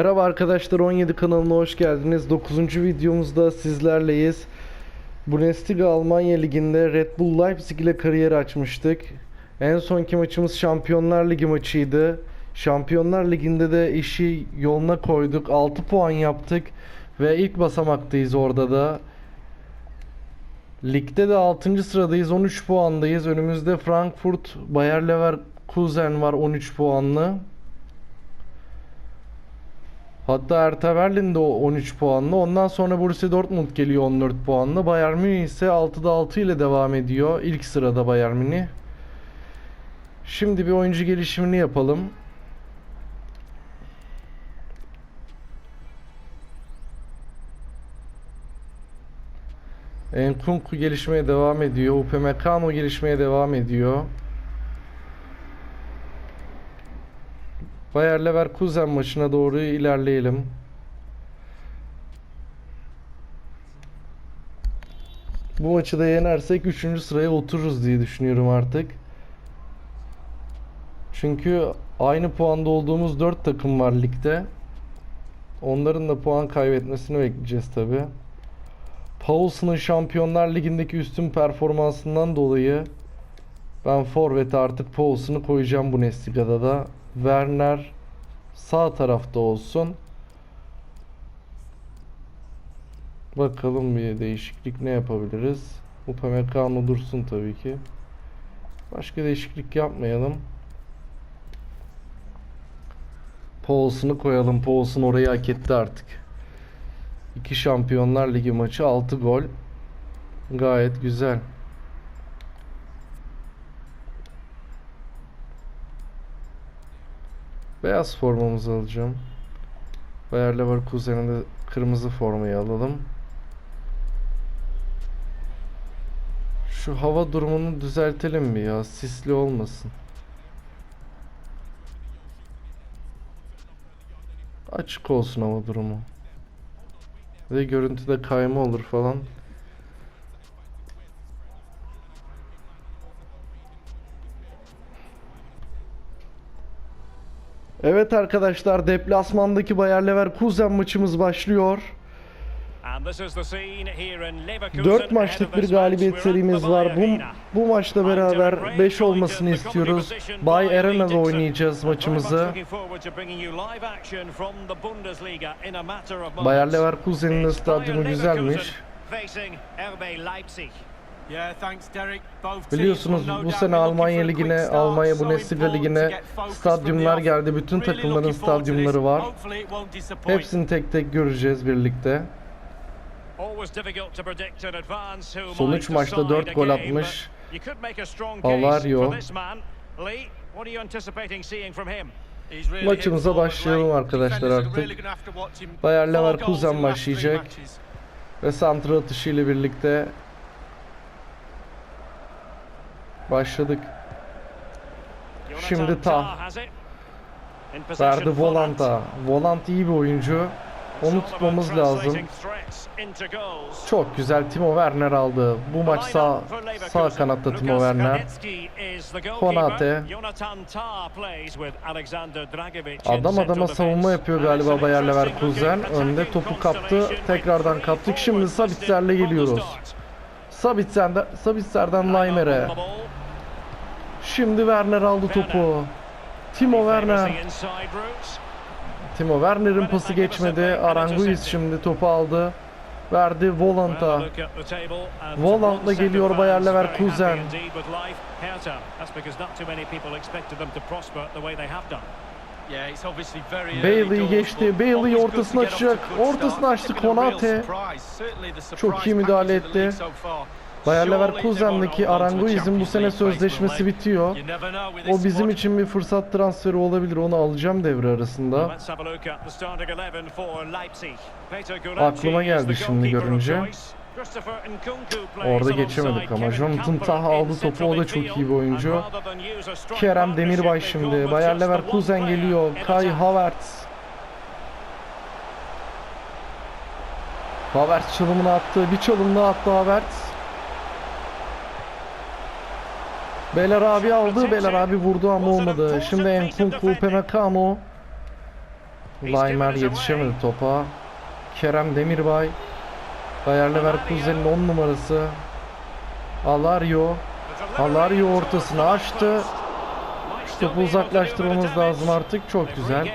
Merhaba arkadaşlar 17 kanalına hoş geldiniz. 9. videomuzda sizlerleyiz. Bundesliga Almanya Ligi'nde Red Bull Leipzig ile kariyer açmıştık. En sonki maçımız Şampiyonlar Ligi maçıydı. Şampiyonlar Ligi'nde de işi yoluna koyduk. 6 puan yaptık ve ilk basamaktayız orada da. Ligde de 6. sıradayız. 13 puandayız. Önümüzde Frankfurt, Bayer Leverkusen var 13 puanlı. Hatta Hertha Berlin de o 13 puanlı. Ondan sonra Borussia Dortmund geliyor 14 puanlı. Bayern Münih ise 6'da 6 ile devam ediyor. İlk sırada Bayern Münih. Şimdi bir oyuncu gelişimini yapalım. Enkunku gelişmeye devam ediyor. Upamecano gelişmeye devam ediyor. Bayer Leverkusen maçına doğru ilerleyelim. Bu maçı da yenersek 3. sıraya otururuz diye düşünüyorum artık. Çünkü aynı puanda olduğumuz 4 takım var ligde. Onların da puan kaybetmesini bekleyeceğiz tabi. Paulson'un Şampiyonlar Ligi'ndeki üstün performansından dolayı ben forvete artık Paulson'u koyacağım bu Bundesliga'da da. Werner sağ tarafta olsun. Bakalım bir değişiklik ne yapabiliriz. Upamecano dursun tabii ki. Başka değişiklik yapmayalım. Paulson'u koyalım. Paulson orayı hak etti artık. İki Şampiyonlar Ligi maçı 6 gol. Gayet güzel. Beyaz formamızı alacağım. Bayer Leverkusen'e de kırmızı formayı alalım. Şu hava durumunu düzeltelim mi ya? Sisli olmasın. Açık olsun hava durumu. Ve görüntüde kayma olur falan. Evet arkadaşlar deplasmandaki Bayer Leverkusen maçımız başlıyor. 4 maçlık bir galibiyet serimiz var. Bu, bu maçla beraber 5 olmasını istiyoruz. Bay Arena'da oynayacağız maçımızı. Bayer Leverkusen'in stadyumu güzelmiş. Biliyorsunuz bu sene Almanya Ligi'ne, Almanya Bundesliga Ligi'ne stadyumlar geldi. Bütün takımların stadyumları var. Hepsini tek tek göreceğiz birlikte. Sonuç maçta 4 gol atmış. Alario. Maçımıza başlayalım arkadaşlar artık. Bayer Leverkusen başlayacak. Ve santra atışı ile birlikte başladık. Şimdi ta Verdi Volant'a. Volant iyi bir oyuncu. Onu tutmamız lazım. Çok güzel Timo Werner aldı. Bu maç sağ sağ kanatta Timo Werner. Konate. Adam adama savunma yapıyor galiba Bayer Leverkusen. Önde topu kaptı. Tekrardan kaptık. Şimdi Sabitzer'le geliyoruz. Sabitzer'den, Sabitzer'den Laimer'e. Şimdi Werner aldı topu. Timo Werner. Timo Werner'in pası geçmedi. Aranguiz şimdi topu aldı. Verdi Volant'a. Volant'la geliyor Bayer Leverkusen. Bailey geçti. Bailey ortasını açacak. Ortasını açtı Konate. Çok iyi müdahale etti. Bayer Leverkusen'deki Aranguiz'in bu sene sözleşmesi bitiyor. O bizim için bir fırsat transferi olabilir. Onu alacağım devre arasında. Aklıma geldi şimdi görünce. Orada geçemedik ama. Jonathan Tah aldı topu. O da çok iyi bir oyuncu. Kerem Demirbay şimdi. Bayer Leverkusen geliyor. Kai Havertz. Havertz çalımını attı. Bir çalım daha attı Havertz. Beler abi aldı. Beler abi vurdu ama olmadı. Şimdi Enkunku Upamecano. Laimer yetişemedi topa. Kerem Demirbay. Bayer Leverkusen'in 10 numarası. Alario. Alario ortasını açtı. Topu uzaklaştırmamız lazım artık. Çok güzel.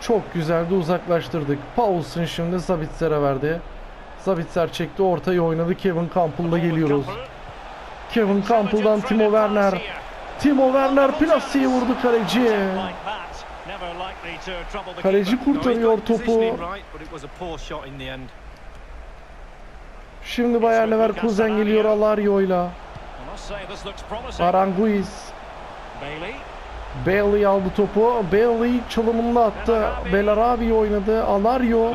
Çok güzel de uzaklaştırdık. Paulsen şimdi Sabitzer'e verdi. Sabitzer çekti ortayı oynadı. Kevin Campbell'la geliyoruz. Kevin Campbell'dan Timo Werner. Timo Werner plasiye vurdu kaleci. Kaleci kurtarıyor topu. Şimdi Bayer Leverkusen geliyor Alario'yla. Aranguiz. Bailey aldı topu. Bailey çalımını attı. Belarabi oynadı. Alario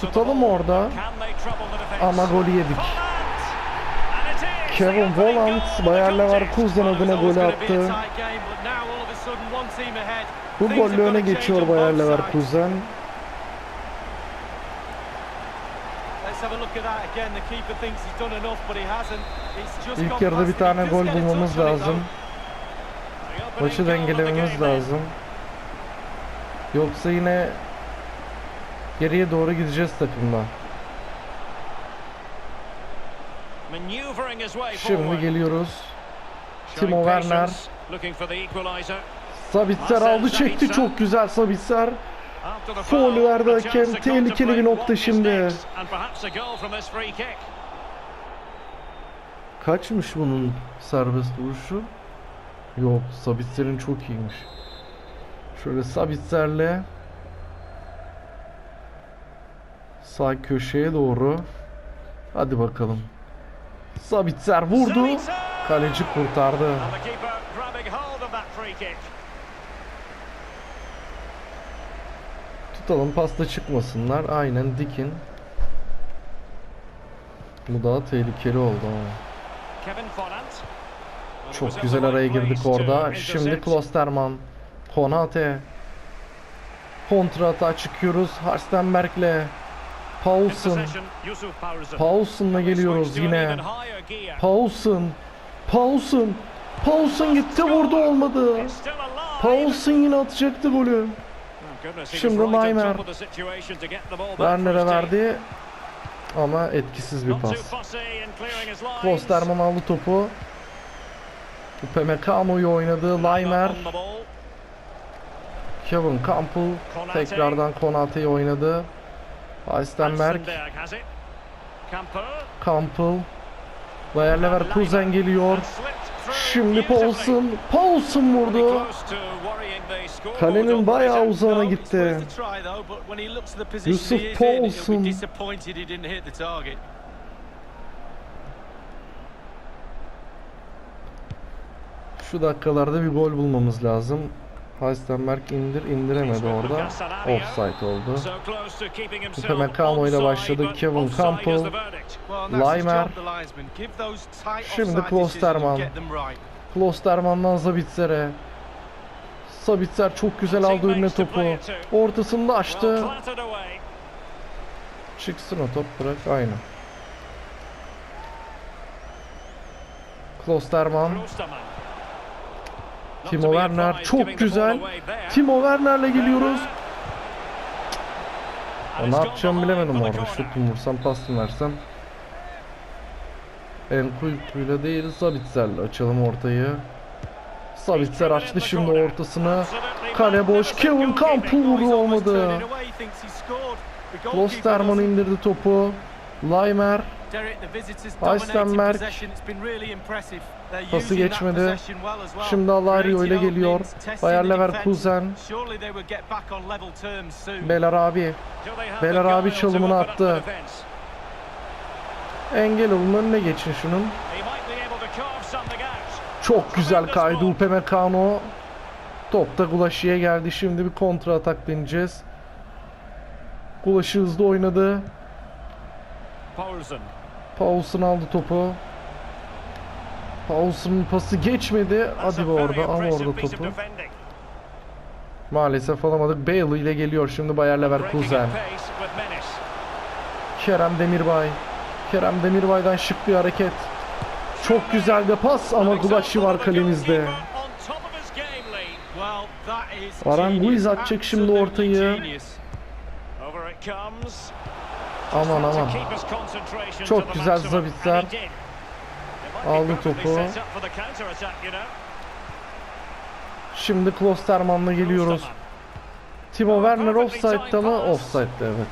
tutalım orada. Ama golü yedik. Kevin Volland Bayer Leverkusen adına golü attı. Bu golle öne geçiyor Bayer Leverkusen. İlk yarıda bir tane gol bulmamız lazım. Maçı dengelememiz lazım. Yoksa yine geriye doğru gideceğiz takımla. Şimdi geliyoruz. Timo Werner. Sabitzer aldı çekti çok güzel Sabitzer. Foul verdi hakem. Tehlikeli bir nokta şimdi. Kaçmış bunun serbest vuruşu? Yok Sabitzer'in çok iyiymiş. Şöyle Sabitzer'le sağ köşeye doğru. Hadi bakalım. Sabitzer vurdu. Kaleci kurtardı. Tutalım pasta çıkmasınlar. Aynen dikin. Bu daha tehlikeli oldu ama. Çok güzel araya girdik orada. Şimdi Klosterman. Konate. Kontra atağa çıkıyoruz. Harstenberg'le. Paulsen. Paulsen'la geliyoruz yine. Paulsen. Paulsen. Paulsen gitti vurdu olmadı. Paulsen yine atacaktı golü. Şimdi Laimer. Werner'e verdi. Ama etkisiz bir pas. Klosterman aldı topu. Upamecano'yu oynadı. Laimer. Kevin Campbell tekrardan Konate'yi oynadı. Heistenberg. Campbell. Bayer Leverkusen geliyor. Şimdi Paulsen. Paulsen vurdu. Kalenin bayağı uzağına gitti. Yusuf Paulsen. Şu dakikalarda bir gol bulmamız lazım. Heistenberg indir indiremedi orada. Offside oldu. Upamecano ile başladı. Kevin Campbell. Laimer. Şimdi Klosterman. Klosterman'dan Sabitzer'e. Sabitzer çok güzel aldı önüne topu. Ortasında açtı. Çıksın o top bırak aynı. Klosterman. Timo Werner çok güzel. Timo Werner'le geliyoruz. O ne yapacağımı bilemedim orada. Şut mu vursam pas mı versem. Enkulku'yla değil Sabitzer'le açalım ortayı. Sabitzer açtı şimdi ortasını. Kale boş. Kevin Campbell vurdu olmadı. Klosterman indirdi topu. Laimer. Heisenberg Pası geçmedi. Şimdi Alario ile geliyor. Bayer Leverkusen. Belar abi. Beler abi çalımını attı. Engel olun önüne geçin şunun. Çok güzel kaydı Upamecano. Top da Gulaşi'ye geldi. Şimdi bir kontra atak deneyeceğiz. Gulaşi hızlı oynadı. Paulsen aldı topu. Paulsen'ın pası geçmedi. Hadi be orada al orada topu. Maalesef alamadık. Bale ile geliyor şimdi Bayer Leverkusen. Kerem Demirbay. Kerem Demirbay'dan şık bir hareket. Çok güzel de pas ama Gulaşi var kalemizde. Aranguiz atacak şimdi ortayı. Aman aman. Çok güzel maximum, Aldı topu. Şimdi Klosterman'la geliyoruz. Timo Werner offside'da mı? Offside'da evet.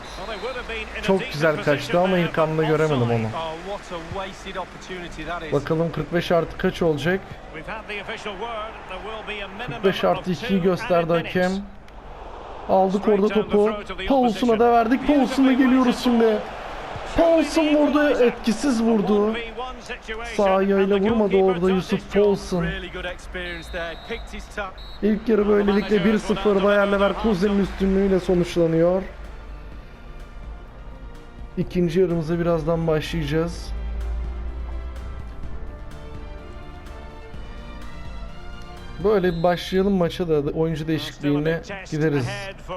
Çok güzel kaçtı ama ilk anda göremedim onu. Oh. Bakalım 45 artı kaç olacak? We've had the official word. There will be a minimum 45 of artı two 2'yi gösterdi hakem. Aldık orada topu. Paulson'a da verdik. Paulson'a geliyoruz şimdi. Paulson vurdu. Etkisiz vurdu. 1v1 situation, Sağ ayağıyla vurmadı orada Yusuf. Paulson. İlk yarı böylelikle 1-0 Bayer Leverkusen'in üstünlüğüyle sonuçlanıyor. İkinci yarımıza birazdan başlayacağız. Böyle bir başlayalım maça da oyuncu değişikliğine gideriz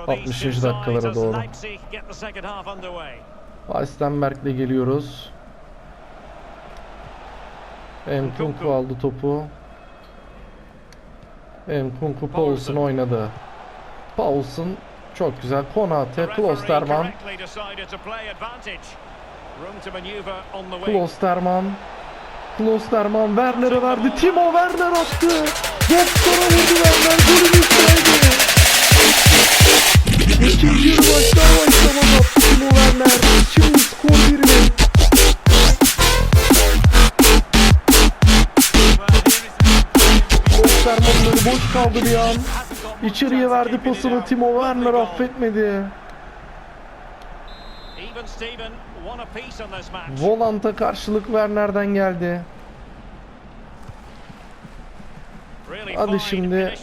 60. dakikalara doğru. Halstenberg'le geliyoruz. Nkunku aldı topu. Nkunku Paulson oynadı. Paulson çok güzel. Konate, Klosterman. Klosterman. Klosterman Werner'e verdi. Timo Werner attı. 90'a vurdu Werner. Golün üstündeydi. İkinci yarı başlar Werner. Şimdi skor 1-1. Klosterman'ları boş kaldı bir an. İçeriye verdi pasını Timo Werner affetmedi. Volant'a karşılık Werner'den geldi. Hadi şimdi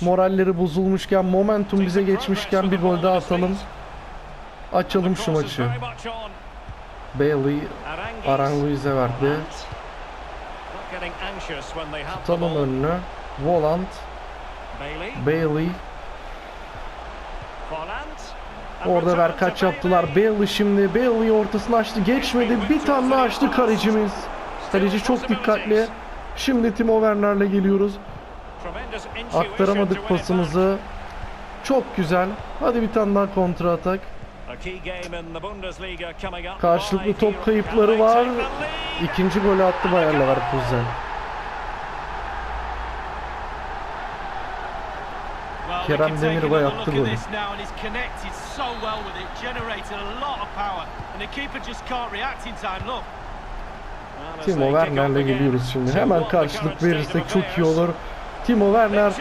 moralleri bozulmuşken, momentum bize geçmişken bir gol daha atalım. Açalım şu maçı. Bailey Aranguiz'e verdi. Tutalım önünü. Volant, Bailey. Orada ver kaç yaptılar. Bailey şimdi. Bailey ortasını açtı. Geçmedi. Bir tane açtı kalecimiz. Kaleci çok dikkatli. Şimdi Timo Werner'le geliyoruz. Aktaramadık pasımızı. Çok güzel. Hadi bir tane daha kontra atak. Karşılıklı top kayıpları var. İkinci golü attı Bayer Leverkusen. Kerem Demirbay attı golü. Timo Werner'le geliyoruz şimdi. Hemen karşılık verirsek çok iyi olur. Timo Werner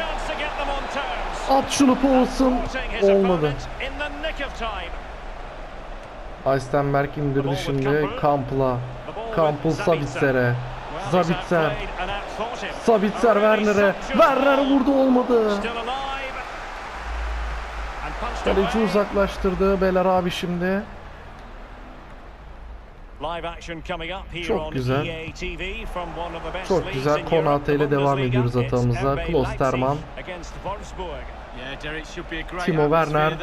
at şunu Paulson. Olmadı. Eisenberg indirdi şimdi Kampla. Kampl Sabitzer'e. Zabitzer. Sabitzer Werner'e. Werner vurdu olmadı. Kaleci uzaklaştırdı. Beler abi şimdi. Çok güzel. Çok güzel. Konate ile devam ediyoruz hatamıza. Klosterman. Timo Werner.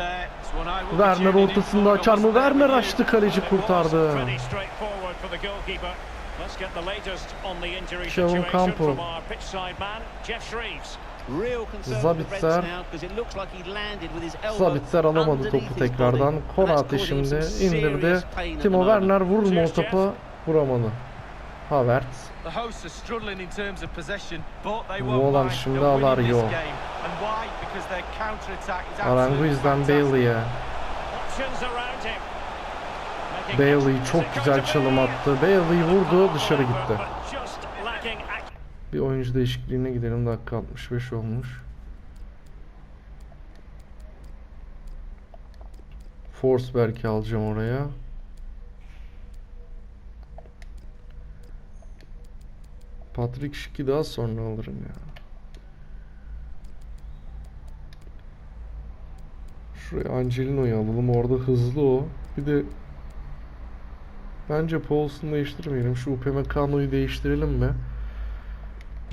Werner ortasında açar mı? Werner açtı kaleci kurtardı. Kevin Campbell. Zabitzer Sabitzer alamadı topu tekrardan. Konate şimdi indirdi. Timo Werner vurur mu o topu? Vuramadı. Havertz. The hosts are struggling in terms of possession, but they won't Volant mind. şimdi They're winning Alario. this game. And why? Because their counter-attack is absolutely Aranguiz'den. Bailey'e. Bailey çok güzel çalım attı. Bailey vurdu dışarı gitti. Bir oyuncu değişikliğine gidelim. Dakika 65 olmuş. Forsberg'i alacağım oraya. Patrick Schick'i daha sonra alırım ya. Şuraya Angelino'yu alalım. Orada hızlı o. Bir de bence Paulson'u değiştirmeyelim. Şu Upamecano'yu değiştirelim mi?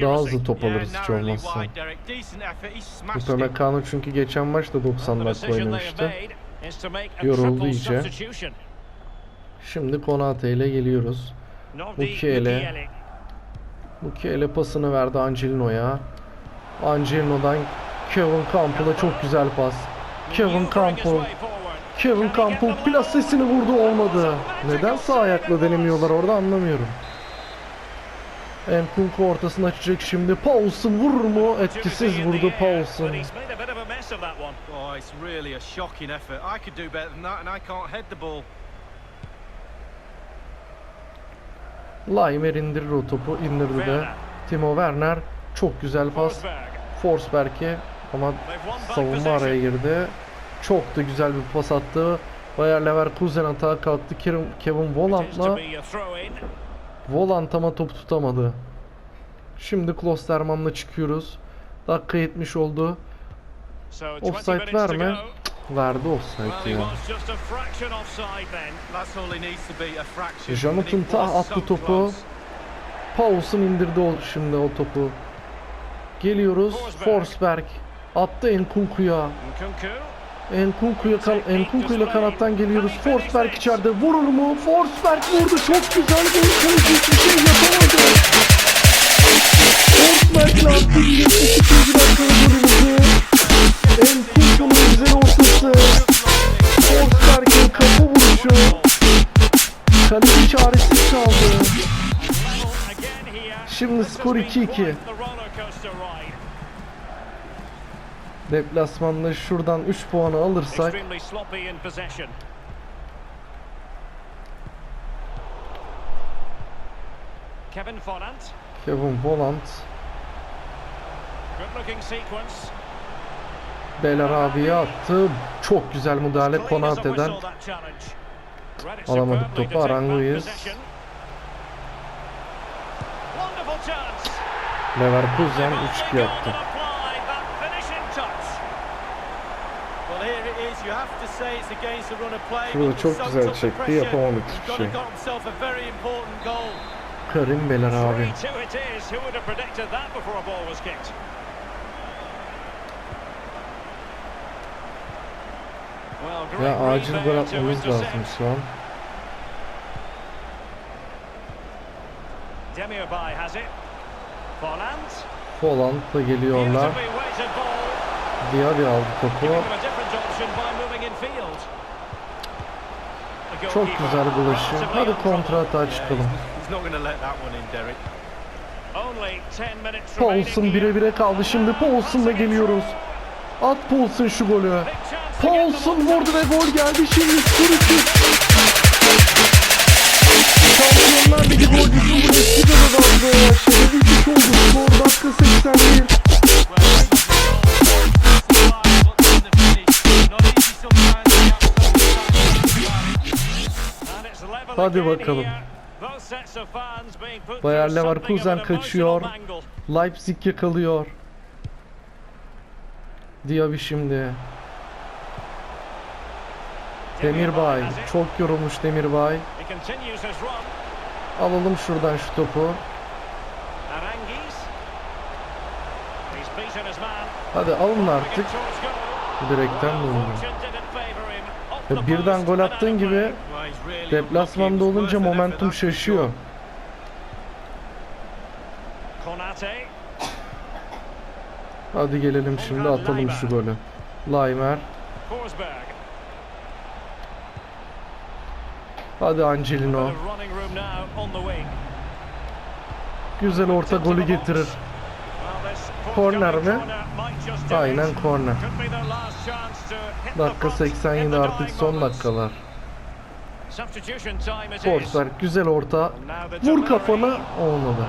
Daha hızlı top alırız hiç olmazsa. Upamecano çünkü geçen maçta 90 dakika oynamıştı. Yoruldu iyice. Şimdi Konate ile geliyoruz. Mukiele pasını verdi Angelino'ya. Angelino'dan Kevin Campbell'a çok güzel pas. Kevin Campbell. Kevin Campbell plasesini vurdu olmadı. Neden sağ ayakla denemiyorlar orada anlamıyorum. Enkunku ortasını açacak şimdi. Paulson vurur mu? Etkisiz vurdu Paulson. Oh. Laimer indirir o topu. indirdi de. Timo Werner. Çok güzel pas. Forsberg'e ama savunma araya girdi. Çok da güzel bir pas attı. Bayer Leverkusen atağa kalktı. Kevin, Kevin Volant'la Volant ama top tutamadı. Şimdi Klosterman'la çıkıyoruz. Dakika 70 oldu. Offside verme. Verdi offside ya. Jonathan Tah attı topu. Paulson indirdi o, şimdi o topu. Geliyoruz. Forsberg attı Enkunku'ya. Enkunku'ya kan Enkunku'yla kanattan geliyoruz. Forsberg içeride vurur mu? Forsberg vurdu. Çok güzel gol. Kaleci hiçbir şey yapamadı. Forsberg'le attı. 72. dakikada golümüzü. Enkunku'nun güzel ortası. Forsberg'in kafa vuruşu. Kaleci çaresiz kaldı. Şimdi skor 2-2. Deplasmanda şuradan 3 puanı alırsak. Kevin Fonant. Kevin sequence. Beler abiye attı. Çok güzel müdahale Konate'den. Alamadık topu, Aranguiz. Leverkusen Only 3-2 goal yaptı. Şurada çok güzel çekti, yapamadık hiçbir şey. Karim Beler abi. 3-2 it is. Who would have predicted that before a ball was kicked? Well, great Ya acil gol atmamız lazım şu an. Demirbay has it. Volland. Volant da geliyorlar. Diaby aldı topu. Çok güzel relatively Hadi in trouble. kontra atağa çıkalım. He's not going to let that one in, Derek. Only 10 minutes Paulson bire bire kaldı. Şimdi Paulson'la geliyoruz. At Paulson şu golü. Paulson vurdu ve gol geldi. Şimdi 2. Şampiyonlar Ligi golcüsü Bundesliga da daldı. Şeref 3 oldu. Skor dakika 81. Hadi bakalım. Bayer Leverkusen kaçıyor. Leipzig yakalıyor. Diaby şimdi. Demirbay. Çok yorulmuş Demirbay. Alalım şuradan şu topu. Hadi alın artık. Direkten Well, Birden gol attığın gibi deplasmanda olunca momentum şaşıyor. Hadi gelelim şimdi atalım şu golü. Laimer. Hadi Angelino. Güzel orta golü getirir. Korner mi? Aynen korner. Dakika front in 87 the artık son dakikalar. Forsberg güzel orta. Vur kafana olmadı.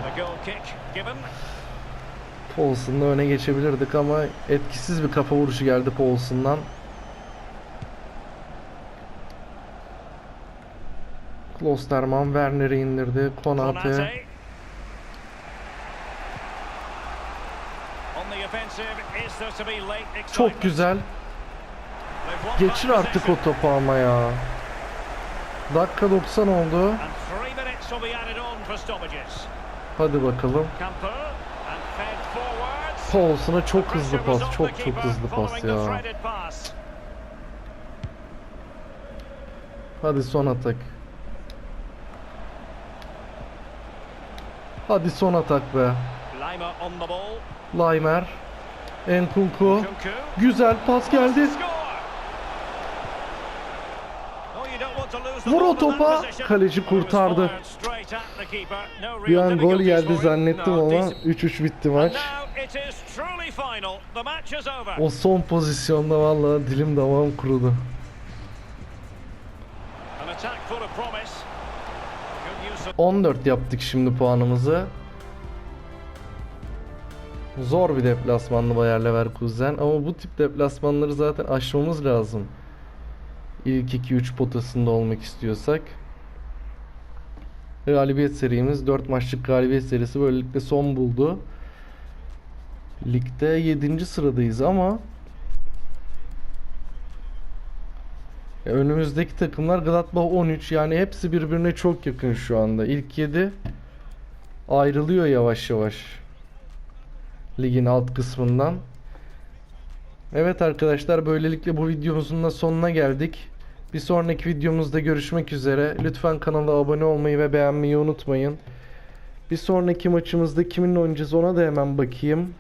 Paulson'la öne geçebilirdik ama etkisiz bir kafa vuruşu geldi Paulson'dan. Klosterman Werner'i indirdi. Konate. Çok güzel. Geçir artık o topu ama ya. Dakika 90 oldu. Hadi bakalım. Paulson'a çok hızlı pas. Çok çok hızlı pas ya. Hadi son atak. Hadi son atak be. Lima Enkunku. Kunku. Güzel pas geldi. Vur o topa. Kaleci kurtardı. Bir an gol geldi zannettim ama decent. 3-3 bitti maç. O son pozisyonda vallahi dilim damağım kurudu. An attack full of promise. Good use of 14 yaptık şimdi puanımızı. Zor bir deplasmanlı Bayer Leverkusen ama bu tip deplasmanları zaten aşmamız lazım. İlk 2-3 potasında olmak istiyorsak. Galibiyet serimiz 4 maçlık galibiyet serisi böylelikle son buldu. Ligde 7. sıradayız ama önümüzdeki takımlar Gladbach 13 yani hepsi birbirine çok yakın şu anda. İlk 7 ayrılıyor yavaş yavaş ligin alt kısmından. Evet arkadaşlar böylelikle bu videomuzun da sonuna geldik. Bir sonraki videomuzda görüşmek üzere. Lütfen kanala abone olmayı ve beğenmeyi unutmayın. Bir sonraki maçımızda kiminle oynayacağız ona da hemen bakayım.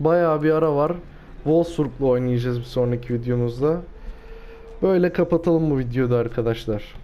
Bayağı bir ara var. Wolfsburg'la oynayacağız bir sonraki videomuzda. Böyle kapatalım bu videoda arkadaşlar.